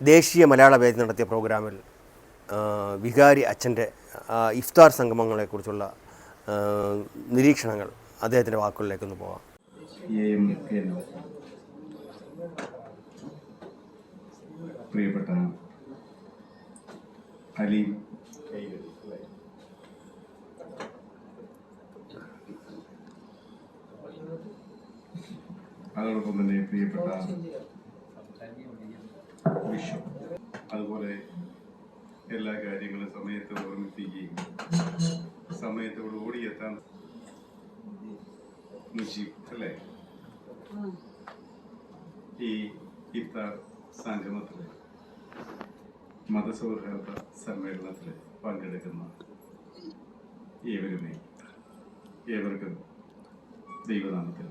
ദേശീയ മലയാള വേദി നടത്തിയ പ്രോഗ്രാമിൽ വികാരി അച്ഛന്റെ ഇഫ്താർ സംഗമങ്ങളെക്കുറിച്ചുള്ള നിരീക്ഷണങ്ങൾ അദ്ദേഹത്തിന്റെ വാക്കുകളിലേക്കൊന്ന് പോകാം എം എൻ പ്രിയപ്പെട്ട അലി. അതോടൊപ്പം തന്നെ പ്രിയപ്പെട്ട വിഷു അതുപോലെ എല്ലാ കാര്യങ്ങളും സമയത്ത് ഓർമ്മിപ്പിക്കുകയും സമയത്തോട് ഓടിയെത്താൻ അല്ലേ? ഈ ഇഫ്താർ സംഗമത്തിൽ മതസൗഹാർദ്ദ സമ്മേളനത്തിൽ പങ്കെടുക്കുന്ന ഏവരുമേ ഏവർക്കും ദൈവനാമത്തിൽ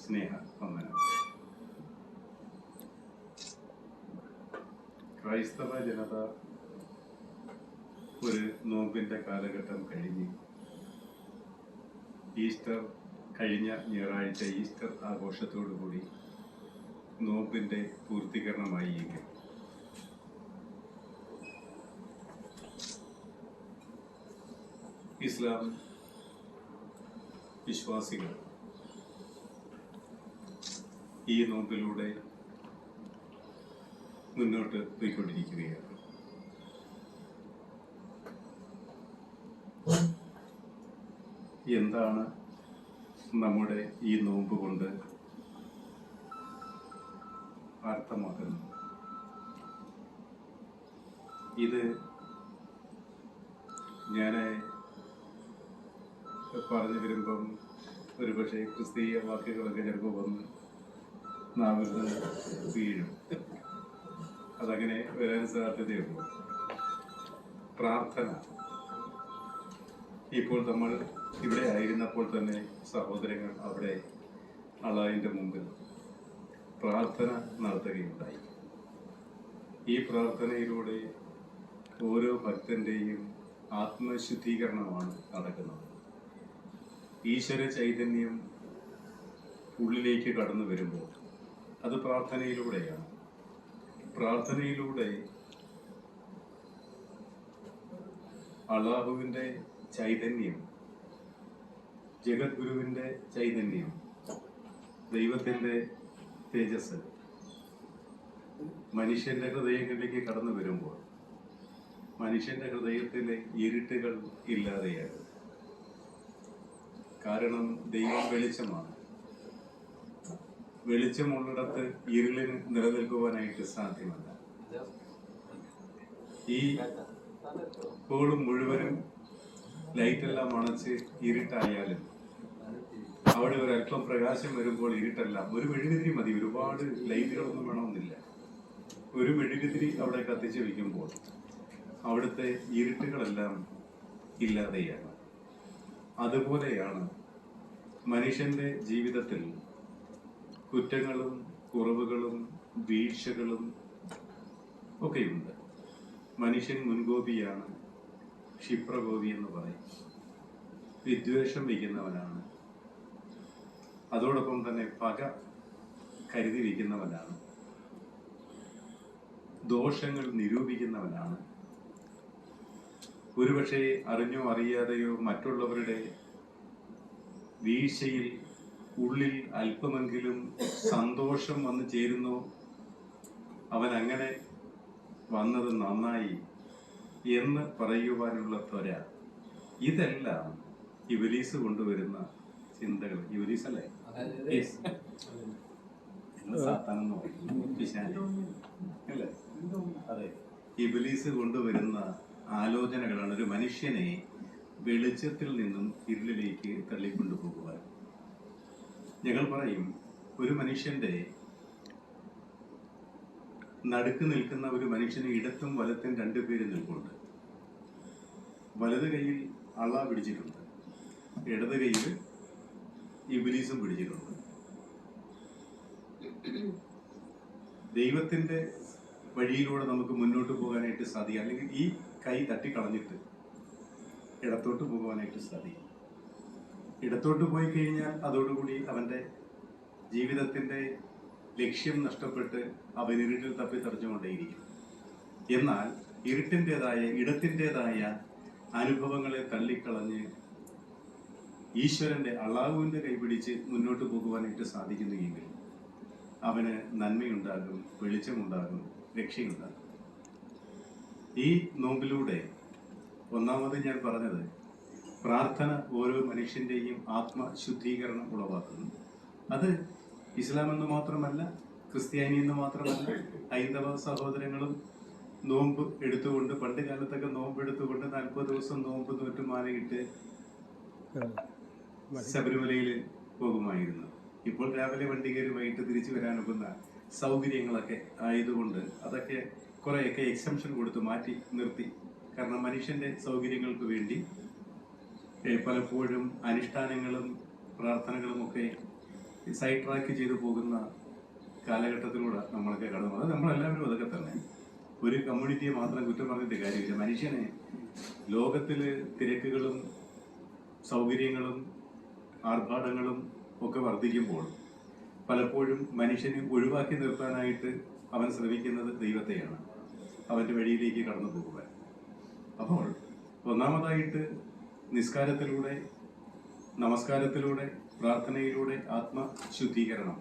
സ്നേഹ വന്ദനം ക്രൈസ്തവ ജനത ഒരു നോമ്പിന്റെ കാലഘട്ടം കഴിഞ്ഞ് ഈസ്റ്റർ കഴിഞ്ഞ ഞായറാഴ്ച ഈസ്റ്റർ ആഘോഷത്തോടു കൂടി നോമ്പിന്റെ പൂർത്തീകരണമായി എങ്കിൽ ഇസ്ലാം വിശ്വാസികൾ ഈ നോമ്പിലൂടെ മുന്നോട്ട് പോയിക്കൊണ്ടിരിക്കുകയാണ്. എന്താണ് നമ്മുടെ ഈ നോമ്പ് കൊണ്ട് അർത്ഥമാക്കുന്നത്? ഇത് ഞാൻ പറഞ്ഞു വരുമ്പം ഒരുപക്ഷെ ക്രിസ്തീയ വാക്കുകളൊക്കെ ചിലപ്പോൾ വന്ന് നാവിൽ വീഴും. അതങ്ങനെ വരാൻ സാധ്യതയുള്ളൂ പ്രാർത്ഥന. ഇപ്പോൾ നമ്മൾ ഇവിടെ ആയിരുന്നപ്പോൾ തന്നെ സഹോദരങ്ങൾ അവിടെ അള്ളാഹിന്റെ മുമ്പിൽ പ്രാർത്ഥന നടത്തുകയുണ്ടായി. ഈ പ്രാർത്ഥനയിലൂടെ ഓരോ ഭക്തന്റെയും ആത്മശുദ്ധീകരണമാണ് നടക്കുന്നത്. ഈശ്വര ചൈതന്യം ഉള്ളിലേക്ക് കടന്നു വരുമ്പോൾ അത് പ്രാർത്ഥനയിലൂടെയാണ്. പ്രാർത്ഥനയിലൂടെ അള്ളാഹുവിന്റെ ചൈതന്യം ജഗദ്ഗുരുവിന്റെ ചൈതന്യം ദൈവത്തിന്റെ തേജസ് മനുഷ്യന്റെ ഹൃദയങ്ങളിലേക്ക് കടന്നു വരുമ്പോൾ മനുഷ്യന്റെ ഹൃദയത്തിലെ ഇരുട്ടുകൾ ഇല്ലാതെയാകും. കാരണം ദൈവം വെളിച്ചമാണ്. വെളിച്ചമുള്ളിടത്ത് ഇരുളിന് നിലനിൽക്കുവാനായിട്ട് സാധ്യമല്ല. ഈ ഹോളും മുഴുവനും ലൈറ്റെല്ലാം അണച്ച് ഇരുട്ടായാലും അവിടെ ഒരു അല്പം പ്രകാശം വരുമ്പോൾ ഇരുട്ടല്ല ഒരു മെഴുകുതിരി മതി ഒരുപാട് ലൈറ്റുകളൊന്നും വേണമെന്നില്ല. ഒരു മെഴുകുതിരി അവിടെ കത്തിച്ച് വയ്ക്കുമ്പോൾ അവിടുത്തെ ഇരുട്ടുകളെല്ലാം ഇല്ലാതെയാണ്. അതുപോലെയാണ് മനുഷ്യന്റെ ജീവിതത്തിൽ കുറ്റങ്ങളും കുറവുകളും വീഴ്ചകളും ഒക്കെയുണ്ട്. മനുഷ്യൻ മുൻകോപിയാണ് ക്ഷിപ്രകോപി എന്ന് പറയും. വിദ്വേഷം വയ്ക്കുന്നവനാണ്. അതോടൊപ്പം തന്നെ പക കരുതി വയ്ക്കുന്നവനാണ് ദോഷങ്ങൾ നിരൂപിക്കുന്നവനാണ്. ഒരുപക്ഷെ അറിഞ്ഞോ അറിയാതെയോ മറ്റുള്ളവരുടെ വീഴ്ചയിൽ ഉള്ളിൽ അല്പമെങ്കിലും സന്തോഷം വന്നു ചേരുന്നു. അവൻ അങ്ങനെ വന്നത് നന്നായി എന്ന് പറയുവാനുള്ള ത്വര. ഇതെല്ലാം ഇവലീസ് കൊണ്ടുവരുന്ന ചിന്തകൾ. അല്ലേ? സാത്താനെന്ന് അല്ലേ? അതെ. ഇബിലീസ് കൊണ്ടുവരുന്ന ആലോചനകളാണ് ഒരു മനുഷ്യനെ വെളിച്ചത്തിൽ നിന്നും ഇരുളിലേക്ക് തള്ളിക്കൊണ്ടുപോകുവാൻ. ഞങ്ങൾ പറയും ഒരു മനുഷ്യന്റെ നടുക്ക് നിൽക്കുന്ന ഒരു മനുഷ്യന് ഇടത്തും വലത്തും രണ്ടു പേര് നിൽപ്പുണ്ട്. വലത് കൈയിൽ അള്ള പിടിച്ചിട്ടുണ്ട്. ഇടത് കൈയിൽ ഇബിലീസും പിടിച്ചിട്ടുണ്ട്. ദൈവത്തിന്റെ വഴിയിലൂടെ നമുക്ക് മുന്നോട്ട് പോകാനായിട്ട് സാധിക്കും. അല്ലെങ്കിൽ ഈ കൈ തട്ടിക്കളഞ്ഞിട്ട് ഇടത്തോട്ട് പോകാനായിട്ട് സാധിക്കും. ഇടത്തോട്ട് പോയി കഴിഞ്ഞാൽ അതോടുകൂടി അവന്റെ ജീവിതത്തിന്റെ ലക്ഷ്യം നഷ്ടപ്പെട്ട് അവൻ ഇരുട്ടിൽ തപ്പി തെറിച്ചുകൊണ്ടേയിരിക്കും എന്നാൽ ഇരുട്ടിന്റെതായ ഇടത്തിന്റെതായ അനുഭവങ്ങളെ തള്ളിക്കളഞ്ഞ് ഈശ്വരന്റെ അള്ളാഹുവിന്റെ കൈപിടിച്ച് മുന്നോട്ട് പോകുവാനായിട്ട് സാധിക്കുന്നുവെങ്കിൽ അവന് നന്മയുണ്ടാകും വെളിച്ചമുണ്ടാകും രക്ഷയുണ്ടാകും. ഈ നോമ്പിലൂടെ ഒന്നാമത് ഞാൻ പറഞ്ഞത് പ്രാർത്ഥന ഓരോ മനുഷ്യന്റെയും ആത്മശുദ്ധീകരണം ഉളവാക്കുന്നു. അത് ഇസ്ലാം എന്ന് മാത്രമല്ല ക്രിസ്ത്യാനി എന്ന് മാത്രമല്ല ഹൈന്ദവ സഹോദരങ്ങളും നോമ്പ് എടുത്തുകൊണ്ട് പണ്ട് കാലത്തൊക്കെ നോമ്പ് എടുത്തുകൊണ്ട് നാൽപ്പത് ദിവസം നോമ്പ് നോറ്റ് മാലയിട്ട് ശബരിമലയിൽ പോകുമായിരുന്നു. ഇപ്പോൾ രാവിലെ വണ്ടി കയറി വൈകിട്ട് തിരിച്ചു വരാനൊക്കുന്ന സൗകര്യങ്ങളൊക്കെ ആയതുകൊണ്ട് അതൊക്കെ കുറേയൊക്കെ എക്സംഷൻ കൊടുത്ത് മാറ്റി നിർത്തി. കാരണം മനുഷ്യന്റെ സൗകര്യങ്ങൾക്ക് വേണ്ടി പലപ്പോഴും അനുഷ്ഠാനങ്ങളും പ്രാർത്ഥനകളും ഒക്കെ സൈഡ് ട്രാക്ക് ചെയ്തു പോകുന്ന കാലഘട്ടത്തിലൂടെ നമ്മളൊക്കെ കടന്നു അത് നമ്മളെല്ലാവരും അതൊക്കെ തന്നെ. ഒരു കമ്മ്യൂണിറ്റിയെ മാത്രം കുറ്റം പറഞ്ഞിട്ട് കാര്യമില്ല. മനുഷ്യനെ ലോകത്തിൽ തിരക്കുകളും സൗകര്യങ്ങളും ആർഭാടങ്ങളും ഒക്കെ വർദ്ധിക്കുമ്പോൾ പലപ്പോഴും മനുഷ്യനെ ഒഴിവാക്കി നിർത്താനായിട്ട് അവൻ ശ്രമിക്കുന്നത് ദൈവത്തെയാണ്. അവന്റെ വഴിയിലേക്ക് കടന്നു പോകുവാൻ. അപ്പോൾ ഒന്നാമതായിട്ട് നിസ്കാരത്തിലൂടെ നമസ്കാരത്തിലൂടെ പ്രാർത്ഥനയിലൂടെ ആത്മശുദ്ധീകരണം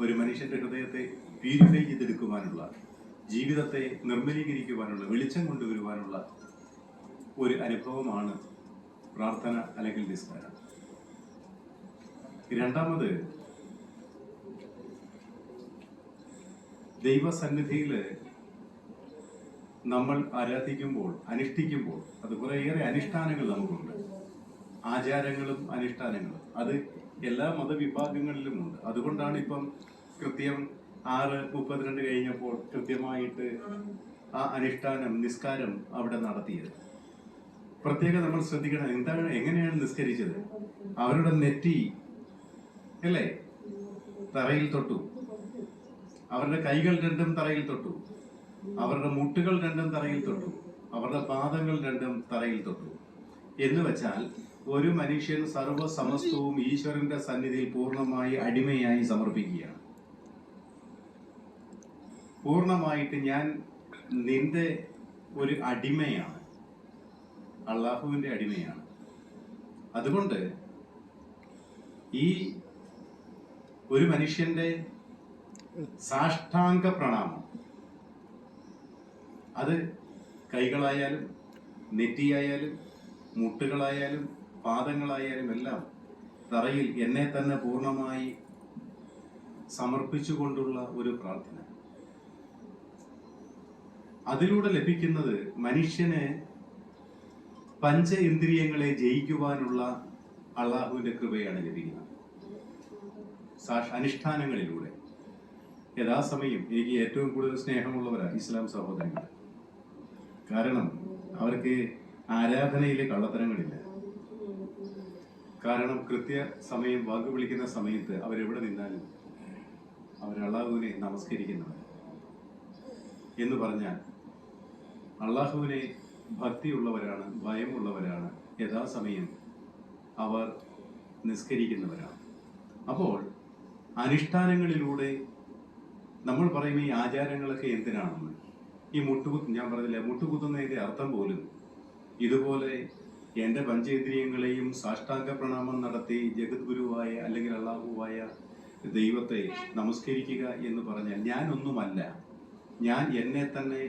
ഒരു മനുഷ്യന്റെ ഹൃദയത്തെ പ്യൂരിഫൈ ചെയ്തെടുക്കുവാനുള്ള ജീവിതത്തെ നിർമ്മലീകരിക്കുവാനുള്ള വെളിച്ചം കൊണ്ടുവരുവാനുള്ള ഒരു അനുഭവമാണ് പ്രാർത്ഥന അല്ലെങ്കിൽ നിസ്കാരം. രണ്ടാമത് ദൈവസന്നിധിയിൽ നമ്മൾ ആരാധിക്കുമ്പോൾ അനുഷ്ഠിക്കുമ്പോൾ അത് കുറേയേറെ അനുഷ്ഠാനങ്ങൾ നമുക്കുണ്ട്. ആചാരങ്ങളും അനുഷ്ഠാനങ്ങളും. അത് എല്ലാ മതവിഭാഗങ്ങളിലും ഉണ്ട്. അതുകൊണ്ടാണ് ഇപ്പം കൃത്യം ആറ് മുപ്പത്തിരണ്ട് കഴിഞ്ഞപ്പോൾ കൃത്യമായിട്ട് ആ അനുഷ്ഠാനം നിസ്കാരം അവിടെ നടത്തിയത്. പ്രത്യേകം നമ്മൾ ശ്രദ്ധിക്കണം എന്താണ് എങ്ങനെയാണ് നിസ്കരിച്ചത്? അവരുടെ നെറ്റി അല്ലേ? തറയിൽ തൊട്ടു. അവരുടെ കൈകൾ രണ്ടും തറയിൽ തൊട്ടു. അവരുടെ മുട്ടുകൾ രണ്ടും തറയിൽ തൊട്ടു. അവരുടെ പാദങ്ങൾ രണ്ടും തറയിൽ തൊട്ടു. എന്ന് വെച്ചാൽ ഒരു മനുഷ്യൻ സർവസമസ്തവും ഈശ്വരന്റെ സന്നിധിയിൽ പൂർണമായി അടിമയായി സമർപ്പിക്കുകയാണ്. പൂർണമായിട്ട് ഞാൻ നിന്റെ ഒരു അടിമയാണ്. അള്ളാഹുവിന്റെ അടിമയാണ്. അതുകൊണ്ട് ഈ ഒരു മനുഷ്യന്റെ സാഷ്ടാംഗ പ്രണാമം അത് കൈകളായാലും നെറ്റിയായാലും മുട്ടുകളായാലും പാദങ്ങളായാലും എല്ലാം തറയിൽ എന്നെ തന്നെ പൂർണമായി സമർപ്പിച്ചുകൊണ്ടുള്ള ഒരു പ്രാർത്ഥന. അതിലൂടെ ലഭിക്കുന്നത് മനുഷ്യനെ പഞ്ച ഇന്ദ്രിയങ്ങളെ ജയിക്കുവാനുള്ള അള്ളാഹുവിന്റെ കൃപയാണ് ലഭിക്കുന്നത്. സാക്ഷ അനുഷ്ഠാനങ്ങളിലൂടെ. യഥാസമയം എനിക്ക് ഏറ്റവും കൂടുതൽ സ്നേഹമുള്ളവരാണ് ഇസ്ലാം സഹോദരങ്ങൾ കാരണം അവർക്ക് ആരാധനയിൽ കള്ളത്തരങ്ങളില്ല. കാരണം കൃത്യ സമയം വാക്ക് വിളിക്കുന്ന സമയത്ത് അവരെവിടെ നിന്നാലും അവർ അള്ളാഹുവിനെ നമസ്കരിക്കുന്നവർ. എന്ന് പറഞ്ഞാൽ അള്ളാഹുവിനെ ഭക്തിയുള്ളവരാണ് ഭയമുള്ളവരാണ് യഥാസമയം അവർ നിസ്കരിക്കുന്നവരാണ്. അപ്പോൾ അനുഷ്ഠാനങ്ങളിലൂടെ നമ്മൾ പറയും ഈ ആചാരങ്ങളൊക്കെ എന്തിനാണെന്ന് ഈ മുട്ടുകുത്ത് ഞാൻ പറഞ്ഞില്ല മുട്ടുകുത്തുന്നതിന്റെ അർത്ഥം പോലും. ഇതുപോലെ എന്റെ പഞ്ചേന്ദ്രിയങ്ങളെയും സാഷ്ടാംഗ പ്രണാമം നടത്തി ജഗദ്ഗുരുവായ അല്ലെങ്കിൽ അള്ളാഹുവായ ദൈവത്തെ നമസ്കരിക്കുക എന്ന് പറഞ്ഞാൽ ഞാനൊന്നുമല്ല. ഞാൻ എന്നെ തന്നെ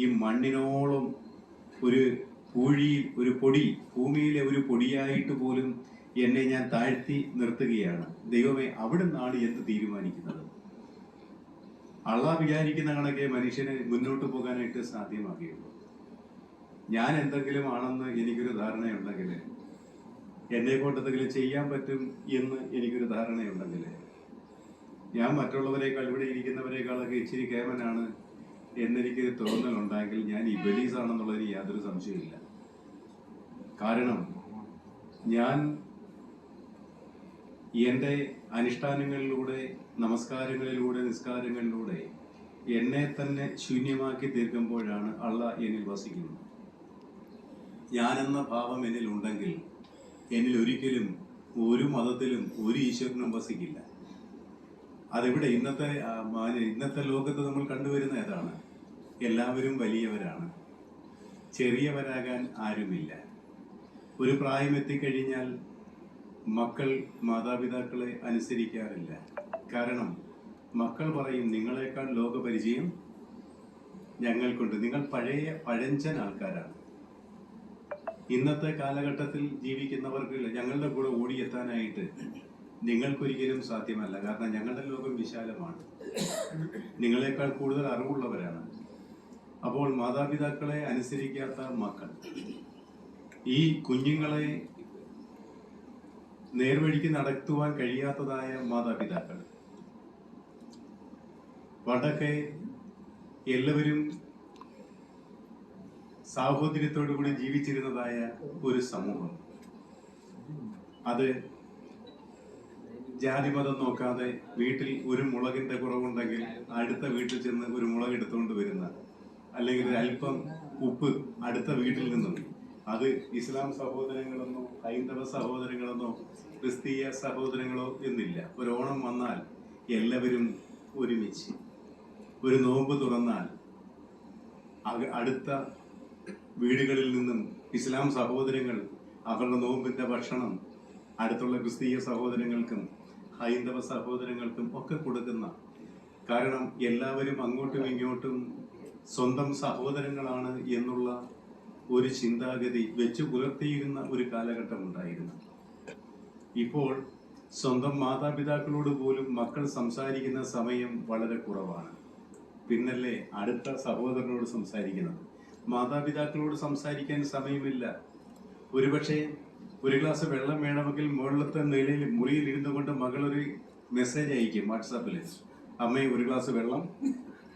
ഈ മണ്ണിനോളം ഒരു പൂഴിയിൽ ഒരു പൊടി ഭൂമിയിലെ ഒരു പൊടിയായിട്ട് പോലും എന്നെ ഞാൻ താഴ്ത്തി നിർത്തുകയാണ്. ദൈവമേ അവിടെ നിന്നാണ് എന്ത് തീരുമാനിക്കുന്നത്? അള്ളാഹ് വിചാരിക്കുന്ന കണക്കെ മനുഷ്യന് മുന്നോട്ട് പോകാനായിട്ട് സാധ്യമാക്കിയുള്ളൂ ഞാൻ എന്തെങ്കിലും ആണെന്ന് എനിക്കൊരു ധാരണയുണ്ടെങ്കിൽ എന്നെ കൊണ്ട് എന്തെങ്കിലും ചെയ്യാൻ പറ്റും എന്ന് എനിക്കൊരു ധാരണയുണ്ടെങ്കിൽ ഞാൻ മറ്റുള്ളവരെക്കാൾ ഇവിടെ ഇരിക്കുന്നവരെക്കാളൊക്കെ ഇച്ചിരി കേമനാണ് എന്നെനിക്ക് തോന്നലുണ്ടെങ്കിൽ ഞാൻ ഇബലീസ് ആണെന്നുള്ളതിന് യാതൊരു സംശയമില്ല കാരണം ഞാൻ എന്റെ അനുഷ്ഠാനങ്ങളിലൂടെ നമസ്കാരങ്ങളിലൂടെ നിസ്കാരങ്ങളിലൂടെ എന്നെ തന്നെ ശൂന്യമാക്കി തീർക്കുമ്പോഴാണ് അള്ള എന്നിൽ വസിക്കുന്നത്. ഞാനെന്ന ഭാവം എന്നിൽ ഉണ്ടെങ്കിൽ എന്നിൽ ഒരിക്കലും ഒരു മതത്തിലും ഒരു ഈശ്വരനും വസിക്കില്ല. അതിവിടെ ഇന്നത്തെ ഇന്നത്തെ ലോകത്ത് നമ്മൾ കണ്ടുവരുന്ന ഏതാണ്? എല്ലാവരും വലിയവരാണ്. ചെറിയവരാകാൻ ആരുമില്ല. ഒരു പ്രായം എത്തിക്കഴിഞ്ഞാൽ മക്കൾ മാതാപിതാക്കളെ അനുസരിക്കാറില്ല. കാരണം മക്കൾ പറയും നിങ്ങളെക്കാൾ ലോകപരിചയം ഞങ്ങൾക്കുണ്ട്. നിങ്ങൾ പഴയ പഴഞ്ചൻ ആൾക്കാരാണ്. ഇന്നത്തെ കാലഘട്ടത്തിൽ ജീവിക്കുന്നവർക്ക് ഞങ്ങളുടെ കൂടെ ഓടിയെത്താനായിട്ട് നിങ്ങൾക്കൊരിക്കലും സാധ്യമല്ല. കാരണം ഞങ്ങളുടെ ലോകം വിശാലമാണ്. നിങ്ങളെക്കാൾ കൂടുതൽ അറിവുള്ളവരാണ്. അപ്പോൾ മാതാപിതാക്കളെ അനുസരിക്കാത്ത മക്കൾ ഈ കുഞ്ഞുങ്ങളെ നേർവഴിക്ക് നടത്തുവാൻ കഴിയാത്തതായ മാതാപിതാക്കൾ. പണ്ടൊക്കെ എല്ലാവരും സാഹോദര്യത്തോടു കൂടി ജീവിച്ചിരുന്നതായ ഒരു സമൂഹം. അത് ജാതിമതം നോക്കാതെ വീട്ടിൽ ഒരു മുളകിന്റെ കുറവുണ്ടെങ്കിൽ അടുത്ത വീട്ടിൽ ചെന്ന് ഒരു മുളക് എടുത്തുകൊണ്ട് വരുന്ന അല്ലെങ്കിൽ അല്പം ഉപ്പ് അടുത്ത വീട്ടിൽ നിന്നും അത് ഇസ്ലാം സഹോദരങ്ങളെന്നോ ഹൈന്ദവ സഹോദരങ്ങളെന്നോ ക്രിസ്തീയ സഹോദരങ്ങളോ എന്നില്ല. ഒരു ഓണം വന്നാൽ എല്ലാവരും ഒരുമിച്ച് ഒരു നോമ്പ് തുറന്നാൽ അടുത്ത വീടുകളിൽ നിന്നും ഇസ്ലാം സഹോദരങ്ങൾ അവരുടെ നോമ്പിന്റെ ഭക്ഷണം അടുത്തുള്ള ക്രിസ്തീയ സഹോദരങ്ങൾക്കും ഹൈന്ദവ സഹോദരങ്ങൾക്കും ഒക്കെ കൊടുക്കുന്ന കാരണം എല്ലാവരും അങ്ങോട്ടും ഇങ്ങോട്ടും സ്വന്തം സഹോദരങ്ങളാണ് എന്നുള്ള ഒരു ചിന്താഗതി വെച്ചു പുലർത്തിയിരുന്ന ഒരു കാലഘട്ടം ഉണ്ടായിരുന്നു. ഇപ്പോൾ സ്വന്തം മാതാപിതാക്കളോട് പോലും മക്കൾ സംസാരിക്കുന്ന സമയം വളരെ കുറവാണ്. പിന്നല്ലേ അടുത്ത സഹോദരനോട് സംസാരിക്കുന്നത്. മാതാപിതാക്കളോട് സംസാരിക്കാൻ സമയമില്ല. ഒരുപക്ഷെ ഒരു ഗ്ലാസ് വെള്ളം വേണമെങ്കിൽ മുകളിലത്തെ നിലയിൽ മുറിയിൽ ഇരുന്നു കൊണ്ട് മകളൊരു മെസ്സേജ് അയക്കും വാട്സാപ്പിൽ അമ്മേ ഒരു ഗ്ലാസ് വെള്ളം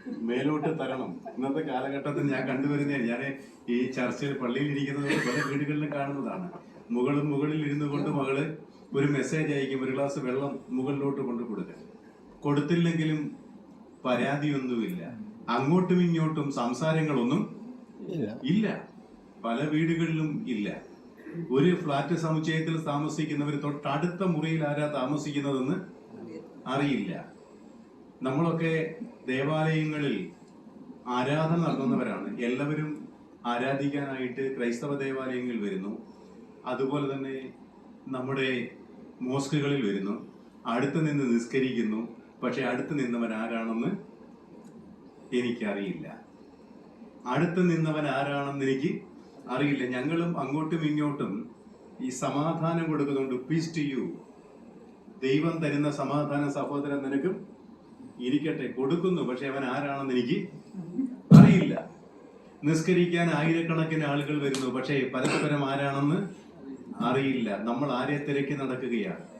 മേലോട്ട് തരണം. ഇന്നത്തെ കാലഘട്ടത്തിൽ ഞാൻ കണ്ടുവരുന്നേ ഞാൻ ഈ ചർച്ചയിൽ പള്ളിയിൽ ഇരിക്കുന്നത് പല വീടുകളിലും കാണുന്നതാണ്. മുകളും മുകളിൽ ഇരുന്നു കൊണ്ട് മകൾ ഒരു മെസ്സേജ് അയക്കും ഒരു ഗ്ലാസ് വെള്ളം മുകളിലോട്ട് കൊണ്ട് കൊടുക്കാൻ. കൊടുത്തില്ലെങ്കിലും പരാതിയൊന്നുമില്ല. അങ്ങോട്ടും ഇങ്ങോട്ടും സംസാരങ്ങളൊന്നും ഇല്ല. പല വീടുകളിലും ഇല്ല. ഒരു ഫ്ലാറ്റ് സമുച്ചയത്തിൽ താമസിക്കുന്നവർ തൊട്ടടുത്ത മുറിയിൽ ആരാ താമസിക്കുന്നതെന്ന് അറിയില്ല. നമ്മളൊക്കെ ദേവാലയങ്ങളിൽ ആരാധന നടത്തുന്നവരാണ്. എല്ലാവരും ആരാധിക്കാനായിട്ട് ക്രൈസ്തവ ദേവാലയങ്ങളിൽ വരുന്നു. അതുപോലെ തന്നെ നമ്മുടെ മോസ്കുകളിൽ വരുന്നു. അടുത്ത് നിന്ന് നിസ്കരിക്കുന്നു. പക്ഷെ അടുത്ത് നിന്നവൻ ആരാണെന്ന് എനിക്കറിയില്ല. അടുത്ത് നിന്നവൻ ആരാണെന്ന് എനിക്ക് അറിയില്ല. ഞങ്ങളും അങ്ങോട്ടും ഇങ്ങോട്ടും ഈ സമാധാനം കൊടുക്കുന്നുണ്ട് പീസ് ടു യു ദൈവം തരുന്ന സമാധാന സഹോദരൻ നിനക്കും ഇരിക്കട്ടെ കൊടുക്കുന്നു. പക്ഷെ അവൻ ആരാണെന്ന് എനിക്ക് അറിയില്ല. നിസ്കരിക്കാൻ ആയിരക്കണക്കിന് ആളുകൾ വരുന്നു. പക്ഷേ പരസ്പരം ആരാണെന്ന് അറിയില്ല. നമ്മൾ ആരെ തിരക്കി നടക്കുകയാണ്?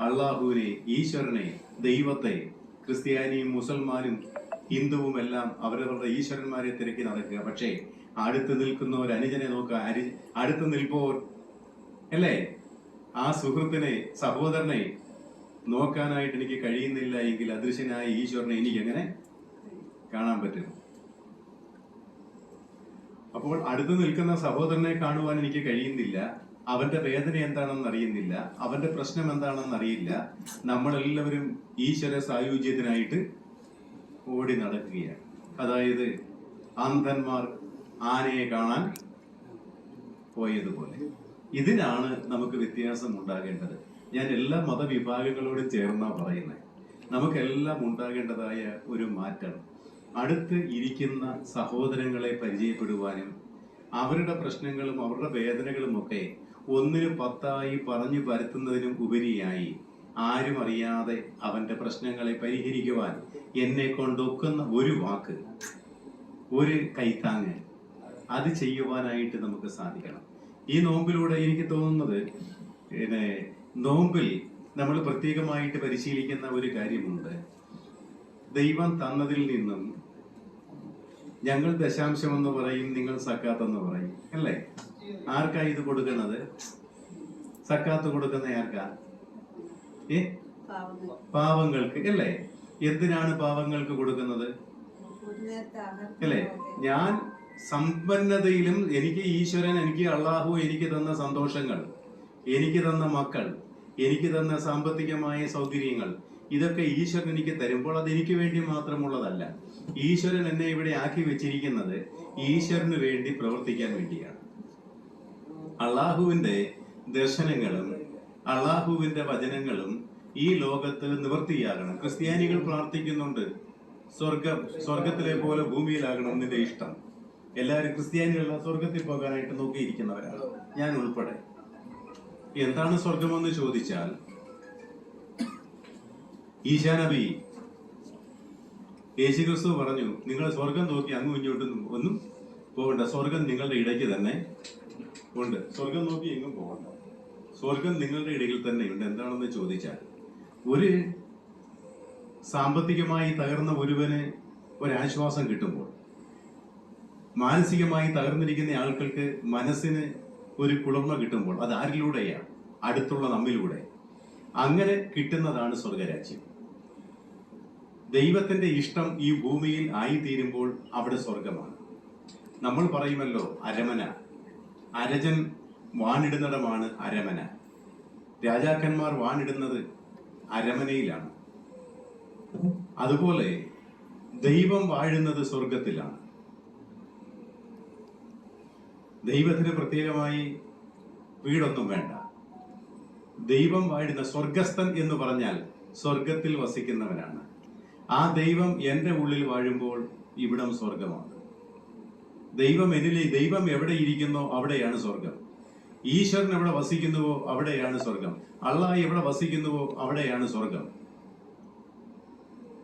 അള്ളാഹുവിനെ ഈശ്വരനെ ദൈവത്തെ ക്രിസ്ത്യാനിയും മുസൽമാനും ഹിന്ദുവും എല്ലാം അവരവരുടെ ഈശ്വരന്മാരെ തിരക്കി നടക്കുക. പക്ഷേ അടുത്ത് നിൽക്കുന്ന ഒരു അനുജനെ നോക്കുക. അരി- അടുത്ത് നിൽപ്പോർ അല്ലേ? ആ സുഹൃത്തിനെ സഹോദരനെ നോക്കാനായിട്ട് എനിക്ക് കഴിയുന്നില്ല എങ്കിൽ അദൃശ്യനായ ഈശ്വരനെ എനിക്ക് എങ്ങനെ കാണാൻ പറ്റും? അപ്പോൾ അടുത്ത് നിൽക്കുന്ന സഹോദരനെ കാണുവാൻ എനിക്ക് കഴിയുന്നില്ല. അവന്റെ വേദന എന്താണെന്ന് അറിയുന്നില്ല. അവന്റെ പ്രശ്നം എന്താണെന്ന് അറിയില്ല. നമ്മളെല്ലാവരും ഈശ്വര സായുജ്യത്തിനായിട്ട് ഓടി നടക്കുകയാണ്. അതായത് അന്ധന്മാർ ആനയെ കാണാൻ പോയതുപോലെ. ഇതിനാണ് നമുക്ക് വ്യത്യാസം ഉണ്ടാകേണ്ടത്. ഞാൻ എല്ലാ മതവിഭാഗങ്ങളോടും ചേർന്നാ പറയുന്നത് നമുക്കെല്ലാം ഉണ്ടാകേണ്ടതായ ഒരു മാറ്റം. അടുത്ത് ഇരിക്കുന്ന സഹോദരങ്ങളെ പരിചയപ്പെടുവാനും അവരുടെ പ്രശ്നങ്ങളും അവരുടെ വേദനകളും ഒക്കെ ഒന്നിന് പത്തായി പറഞ്ഞു പരത്തുന്നതിനും ഉപരിയായി ആരും അറിയാതെ അവന്റെ പ്രശ്നങ്ങളെ പരിഹരിക്കുവാൻ എന്നെ കൊണ്ടൊക്കുന്ന ഒരു വാക്ക് ഒരു കൈത്താങ്ങ് അത് ചെയ്യുവാനായിട്ട് നമുക്ക് സാധിക്കണം. ഈ നോമ്പിലൂടെ എനിക്ക് തോന്നുന്നത് പിന്നെ നോമ്പിൽ നമ്മൾ പ്രത്യേകമായിട്ട് പരിശീലിക്കുന്ന ഒരു കാര്യമുണ്ട്. ദൈവം തന്നതിൽ നിന്നും ഞങ്ങൾ ദശാംശം എന്ന് പറയും നിങ്ങൾ സക്കാത്ത് എന്ന് പറയും. അല്ലേ? ആർക്കാ ഇത് കൊടുക്കുന്നത്? സക്കാത്ത് കൊടുക്കുന്ന ആർക്കാ? ഏ? പാവങ്ങൾക്ക് അല്ലേ? എന്തിനാണ് പാവങ്ങൾക്ക് കൊടുക്കുന്നത്? അല്ലേ? ഞാൻ സമ്പന്നതയിലും എനിക്ക് ഈശ്വരൻ എനിക്ക് അള്ളാഹു എനിക്ക് തന്ന സന്തോഷങ്ങൾ എനിക്ക് തന്ന മക്കൾ എനിക്ക് തന്ന സാമ്പത്തികമായ സൗകര്യങ്ങൾ ഇതൊക്കെ ഈശ്വരൻ എനിക്ക് തരുമ്പോൾ അത് എനിക്ക് വേണ്ടി മാത്രമുള്ളതല്ല. ഈശ്വരൻ എന്നെ ഇവിടെ ആക്കി വെച്ചിരിക്കുന്നത് ഈശ്വരന് വേണ്ടി പ്രവർത്തിക്കാൻ വേണ്ടിയാണ്. അള്ളാഹുവിന്റെ ദർശനങ്ങളും അള്ളാഹുവിന്റെ വചനങ്ങളും ഈ ലോകത്ത് നിവൃത്തിയാകണം ക്രിസ്ത്യാനികൾ പ്രാർത്ഥിക്കുന്നുണ്ട് സ്വർഗം സ്വർഗത്തിലെ പോലെ ഭൂമിയിലാകണം നിന്റെ ഇഷ്ടം. എല്ലാവരും ക്രിസ്ത്യാനികളെല്ലാം സ്വർഗത്തിൽ പോകാനായിട്ട് നോക്കിയിരിക്കുന്നവരാണ്. ഞാൻ ഉൾപ്പെടെ. എന്താണ് സ്വർഗമെന്ന് ചോദിച്ചാൽ ഈശാനബി യേശുക്രിസ്തു പറഞ്ഞു നിങ്ങൾ സ്വർഗം നോക്കി അങ്ങും ഇങ്ങോട്ടും ഒന്നും പോകണ്ട. സ്വർഗം നിങ്ങളുടെ ഇടയ്ക്ക് തന്നെ ഉണ്ട്. സ്വർഗം നോക്കി എങ്ങും പോകണ്ട. സ്വർഗം നിങ്ങളുടെ ഇടയിൽ തന്നെ ഉണ്ട്. എന്താണെന്ന് ചോദിച്ചാൽ ഒരു സാമ്പത്തികമായി തകർന്ന ഒരുവന് ഒരാശ്വാസം കിട്ടുമ്പോൾ മാനസികമായി തകർന്നിരിക്കുന്ന ആൾക്കൾക്ക് മനസ്സിന് ഒരു കുളിർമ കിട്ടുമ്പോൾ അത് ആരിലൂടെയാണ്? അടുത്തുള്ള നമ്മിലൂടെ. അങ്ങനെ കിട്ടുന്നതാണ് സ്വർഗരാജ്യം. ദൈവത്തിന്റെ ഇഷ്ടം ഈ ഭൂമിയിൽ ആയിത്തീരുമ്പോൾ അവിടെ സ്വർഗമാണ്. നമ്മൾ പറയുമല്ലോ അരമന. അരജൻ വാണിടുന്നിടമാണ് അരമന. രാജാക്കന്മാർ വാണിടുന്നത് അരമനയിലാണ്. അതുപോലെ ദൈവം വാഴുന്നത് സ്വർഗത്തിലാണ്. ദൈവത്തിന് പ്രത്യേകമായി വീടൊന്നും വേണ്ട. ദൈവം വാഴുന്ന സ്വർഗസ്ഥൻ എന്ന് പറഞ്ഞാൽ സ്വർഗത്തിൽ വസിക്കുന്നവനാണ്. ആ ദൈവം എന്റെ ഉള്ളിൽ വാഴുമ്പോൾ ഇവിടം സ്വർഗമാണ് ദൈവം എന്നിലെ ദൈവം എവിടെ ഇരിക്കുന്നോ അവിടെയാണ് സ്വർഗം ഈശ്വരൻ എവിടെ വസിക്കുന്നുവോ അവിടെയാണ് സ്വർഗം അള്ളാഹ് എവിടെ വസിക്കുന്നുവോ അവിടെയാണ് സ്വർഗം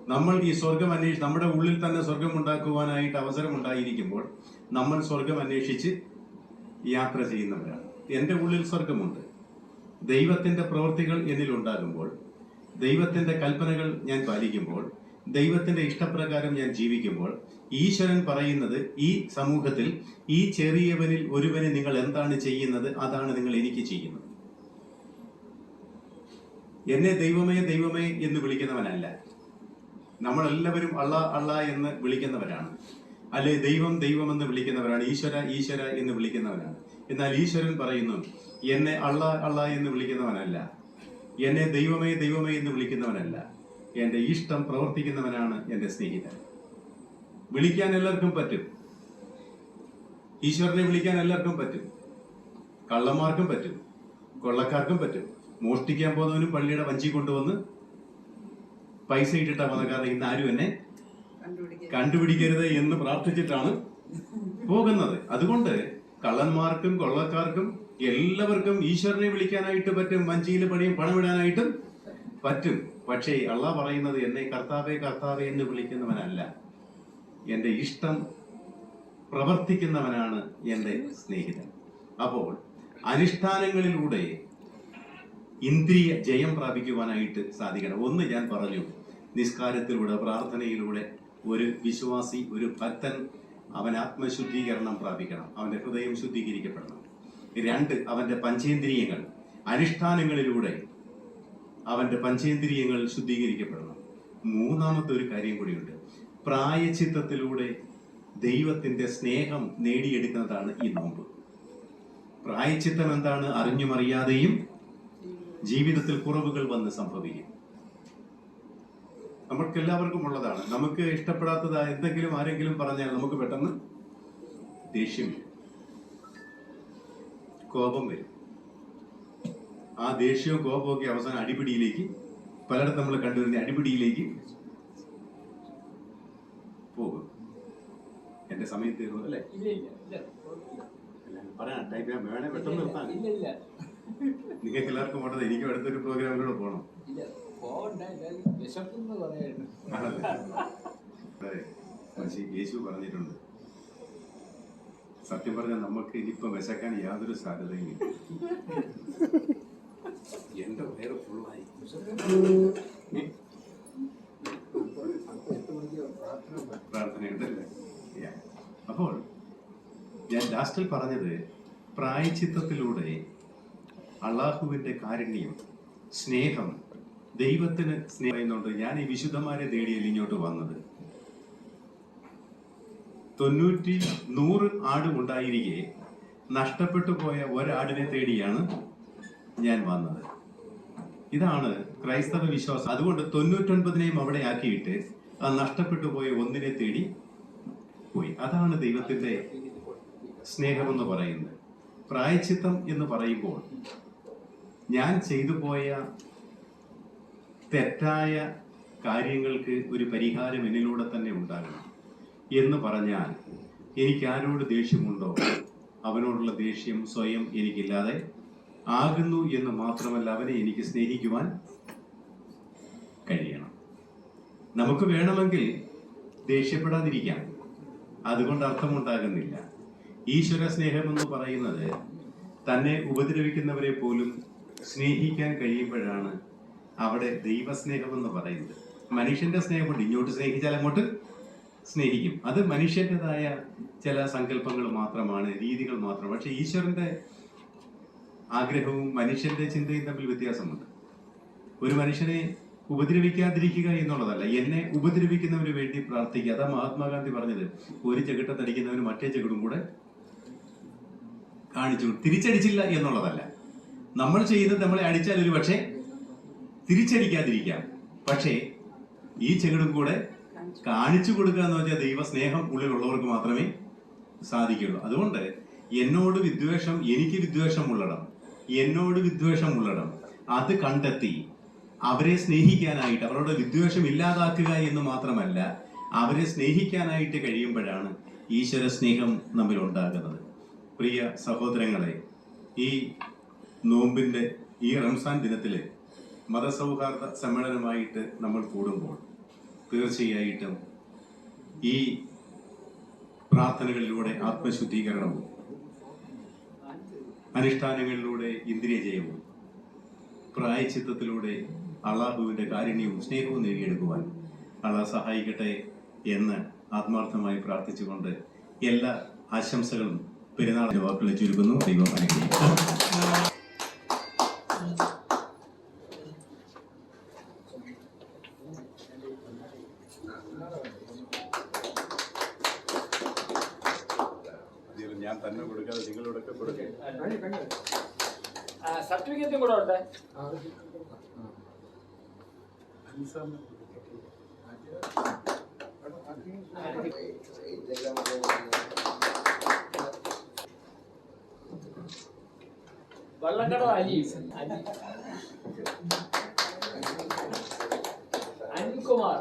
നമ്മൾ ഈ സ്വർഗം അന്വേഷിച്ച് നമ്മുടെ ഉള്ളിൽ തന്നെ സ്വർഗം ഉണ്ടാക്കുവാനായിട്ട് അവസരം ഉണ്ടായിരിക്കുമ്പോൾ നമ്മൾ സ്വർഗം അന്വേഷിച്ച് യാത്ര ചെയ്യുന്നവരാണ്. എന്റെ ഉള്ളിൽ സ്വർഗമുണ്ട് ദൈവത്തിന്റെ പ്രവൃത്തികൾ എന്നിൽ ഉണ്ടാകുമ്പോൾ ദൈവത്തിന്റെ കൽപ്പനകൾ ഞാൻ പാലിക്കുമ്പോൾ ദൈവത്തിന്റെ ഇഷ്ടപ്രകാരം ഞാൻ ജീവിക്കുമ്പോൾ ഈശ്വരൻ പറയുന്നത് ഈ സമൂഹത്തിൽ ഈ ചെറിയവനിൽ ഒരുവന് നിങ്ങൾ എന്താണ് ചെയ്യുന്നത് അതാണ് നിങ്ങൾ എനിക്ക് ചെയ്യുന്നത്. എന്നെ ദൈവമേ ദൈവമേ എന്ന് വിളിക്കുന്നവനല്ല. നമ്മളെല്ലാവരും അള്ള അള്ള എന്ന് വിളിക്കുന്നവരാണ്. അല്ലെ ദൈവം ദൈവം എന്ന് വിളിക്കുന്നവരാണ്. ഈശ്വര ഈശ്വര എന്ന് വിളിക്കുന്നവരാണ്. എന്നാൽ ഈശ്വരൻ പറയുന്നു എന്നെ അള്ള അള്ള എന്ന് വിളിക്കുന്നവനല്ല. എന്നെ ദൈവമേ ദൈവമേ എന്ന് വിളിക്കുന്നവനല്ല. എന്റെ ഇഷ്ടം പ്രവർത്തിക്കുന്നവനാണ് എന്റെ സ്നേഹിതൻ. വിളിക്കാൻ എല്ലാവർക്കും പറ്റും. ഈശ്വരനെ വിളിക്കാൻ എല്ലാവർക്കും പറ്റും. കള്ളന്മാർക്കും പറ്റും. കൊള്ളക്കാർക്കും പറ്റും. മോഷ്ടിക്കാൻ പോകുന്നവനും പള്ളിയുടെ വഞ്ചി കൊണ്ടുവന്ന് പൈസ ഇട്ടിട്ടാ പോകുന്ന കാരണം ഇന്ന് ആരും എന്നെ കണ്ടുപിടിക്കരുത് എന്ന് പ്രാർത്ഥിച്ചിട്ടാണ് പോകുന്നത്. അതുകൊണ്ട് കള്ളന്മാർക്കും കൊള്ളക്കാർക്കും എല്ലാവർക്കും ഈശ്വരനെ വിളിക്കാനായിട്ട് പറ്റും വഞ്ചിയിൽ പണിയും പണമിടാനായിട്ടും പറ്റും. പക്ഷേ അള്ളാഹ് പറയുന്നത് എന്നെ കർത്താവെ കർത്താവെ എന്ന് വിളിക്കുന്നവനല്ല. എന്റെ ഇഷ്ടം പ്രവർത്തിക്കുന്നവനാണ് എന്റെ സ്നേഹിതൻ. അപ്പോൾ അനുഷ്ഠാനങ്ങളിലൂടെ ഇന്ദ്രിയ ജയം പ്രാപിക്കുവാനായിട്ട് സാധിക്കണം. ഒന്ന് ഞാൻ പറഞ്ഞു നിസ്കാരത്തിലൂടെ പ്രാർത്ഥനയിലൂടെ ഒരു വിശ്വാസി ഒരു ഭക്തൻ അവൻ ആത്മശുദ്ധീകരണം പ്രാപിക്കണം. അവന്റെ ഹൃദയം ശുദ്ധീകരിക്കപ്പെടണം. രണ്ട് അവന്റെ പഞ്ചേന്ദ്രിയങ്ങൾ. അനുഷ്ഠാനങ്ങളിലൂടെ അവന്റെ പഞ്ചേന്ദ്രിയങ്ങൾ ശുദ്ധീകരിക്കപ്പെടണം. മൂന്നാമത്തെ ഒരു കാര്യം കൂടിയുണ്ട്. പ്രായച്ചിത്തത്തിലൂടെ ദൈവത്തിന്റെ സ്നേഹം നേടിയെടുക്കുന്നതാണ് ഈ നോമ്പ്. പ്രായച്ചിത്തം എന്താണ്? അറിഞ്ഞുമറിയാതെയും ജീവിതത്തിൽ കുറവുകൾ വന്ന് സംഭവിക്കും. നമുക്ക് എല്ലാവർക്കും ഉള്ളതാണ്. നമുക്ക് ഇഷ്ടപ്പെടാത്തത് എന്തെങ്കിലും ആരെങ്കിലും പറഞ്ഞാൽ നമുക്ക് പെട്ടെന്ന് ദേഷ്യം വരും. കോപം വരും. ആ ദേഷ്യവും കോപവും ഒക്കെ അവസാനം അടിപിടിയിലേക്ക് പലയിടത്തും നമ്മൾ കണ്ടുവരുന്ന അടിപിടിയിലേക്ക് പോകും. എന്റെ സമയം തീർന്നു അല്ലേ? പറയാം ടൈപ്പ് ചെയ്യാൻ വേണേ പെട്ടെന്ന് നിർത്താൻ നിങ്ങൾക്ക് എല്ലാവർക്കും വേണ്ടത് എനിക്കും അടുത്തൊരു പ്രോഗ്രാമിലൂടെ പോകണം. പോകണ്ട യേശു പറഞ്ഞിട്ടുണ്ട്. സത്യം പറഞ്ഞാൽ നമുക്ക് ഇനിയിപ്പോ വിശക്കാൻ യാതൊരു സാധ്യതയും ഇല്ല. എന്റെ പേര് ഫുള്ളായി പ്രാർത്ഥനയുണ്ടല്ലേ. അപ്പോൾ ഞാൻ ലാസ്റ്റിൽ പറഞ്ഞത് പ്രായച്ചിത്തത്തിലൂടെ അള്ളാഹുവിന്റെ കാരുണ്യം സ്നേഹം ദൈവത്തിന് സ്നേഹിക്കുന്നുണ്ട് ഞാൻ ഈ വിശുദ്ധമാരെ തേടിയല്ല ഇങ്ങോട്ട് വന്നത്. തൊണ്ണൂറ്റി നൂറ് ആട് ഉണ്ടായിരിക്കെ നഷ്ടപ്പെട്ടു പോയ ഒരാടിനെ തേടിയാണ് ഞാൻ വന്നത്. ഇതാണ് ക്രൈസ്തവ വിശ്വാസം. അതുകൊണ്ട് തൊണ്ണൂറ്റൊൻപതിനെയും അവിടെ ആക്കിയിട്ട് ആ നഷ്ടപ്പെട്ടു പോയ ഒന്നിനെ തേടി പോയി. അതാണ് ദൈവത്തിന്റെ സ്നേഹമെന്ന് പറയുന്നത്. പ്രായച്ചിത്തം എന്ന് പറയുമ്പോൾ ഞാൻ ചെയ്തു പോയ തെറ്റായ കാര്യങ്ങൾക്ക് ഒരു പരിഹാരം എന്നിലൂടെ തന്നെ ഉണ്ടാകണം. എന്ന് പറഞ്ഞാൽ എനിക്ക് ആരോട് ദേഷ്യമുണ്ടോ? അവനോടുള്ള ദേഷ്യം സ്വയം എനിക്കില്ലാതെ ആകുന്നു എന്ന് മാത്രമല്ല അവനെ എനിക്ക് സ്നേഹിക്കുവാൻ കഴിയണം. നമുക്ക് വേണമെങ്കിൽ ദേഷ്യപ്പെടാതിരിക്കാം. അതുകൊണ്ട് അർത്ഥമുണ്ടാകുന്നില്ല. ഈശ്വര സ്നേഹമെന്ന് പറയുന്നത് തന്നെ ഉപദ്രവിക്കുന്നവരെ പോലും സ്നേഹിക്കാൻ കഴിയുമ്പോഴാണ് അവിടെ ദൈവസ്നേഹം എന്ന് പറയുന്നത്. മനുഷ്യന്റെ സ്നേഹമുണ്ട് ഇങ്ങോട്ട് സ്നേഹിച്ചാൽ അങ്ങോട്ട് സ്നേഹിക്കും. അത് മനുഷ്യന്റെതായ ചില സങ്കല്പങ്ങൾ മാത്രമാണ് രീതികൾ മാത്രം പക്ഷെ ഈശ്വരന്റെ ആഗ്രഹവും മനുഷ്യന്റെ ചിന്തയും തമ്മിൽ വ്യത്യാസമുണ്ട്. ഒരു മനുഷ്യനെ ഉപദ്രവിക്കാതിരിക്കുക എന്നുള്ളതല്ല എന്നെ ഉപദ്രവിക്കുന്നവന് വേണ്ടി പ്രാർത്ഥിക്കുക. അതാ മഹാത്മാഗാന്ധി പറഞ്ഞത് ഒരു ചെകിട്ടത്തടിക്കുന്നവന് മറ്റേ ചെകിടും കൂടെ കാണിച്ചു. തിരിച്ചടിച്ചില്ല എന്നുള്ളതല്ല. നമ്മൾ ചെയ്യുന്നത് നമ്മളെ അടിച്ചാൽ ഒരു പക്ഷേ തിരിച്ചടിക്കാതിരിക്കാം. പക്ഷേ ഈ ചെകിടും കൂടെ കാണിച്ചു കൊടുക്കുക എന്ന് വെച്ചാൽ ദൈവസ്നേഹം ഉള്ളിലുള്ളവർക്ക് മാത്രമേ സാധിക്കുള്ളൂ. അതുകൊണ്ട് എന്നോട് വിദ്വേഷം എനിക്ക് വിദ്വേഷം ഉള്ളടം. എന്നോട് വിദ്വേഷം ഉള്ളടം. അത് കണ്ടെത്തി അവരെ സ്നേഹിക്കാനായിട്ട് അവരുടെ വിദ്വേഷം ഇല്ലാതാക്കുക എന്ന് മാത്രമല്ല അവരെ സ്നേഹിക്കാനായിട്ട് കഴിയുമ്പോഴാണ് ഈശ്വര സ്നേഹം നമ്മിൽ ഉണ്ടാകുന്നത് പ്രിയ സഹോദരങ്ങളെ ഈ നോമ്പിന്റെ ഈ റംസാൻ ദിനത്തിൽ മതസൗഹാർദ്ദ സമ്മേളനമായിട്ട് നമ്മൾ കൂടുമ്പോൾ തീർച്ചയായിട്ടും ഈ പ്രാർത്ഥനകളിലൂടെ ആത്മശുദ്ധീകരണവും അനുഷ്ഠാനങ്ങളിലൂടെ ഇന്ദ്രിയജയവും പ്രായച്ചിത്തത്തിലൂടെ അള്ളാഹുവിന്റെ കാരുണ്യവും സ്നേഹവും നേടിയെടുക്കുവാൻ അള്ളാഹ് സഹായിക്കട്ടെ എന്ന് ആത്മാർത്ഥമായി പ്രാർത്ഥിച്ചുകൊണ്ട് എല്ലാ ആശംസകളും പെരുന്നാളിന്റെ വാക്കുകളെ ചുരുക്കുന്നു. ദൈവം അനുഗ്രഹിക്കും ഞാൻ തന്നെ കൊടുക്കാതെ നിങ്ങളോടൊക്കെ കൊടുക്കേ സർട്ടിഫിക്കറ്റും കൂടെ ഉണ്ട് വള്ളക്കട അലി അലി അനിൽകുമാർ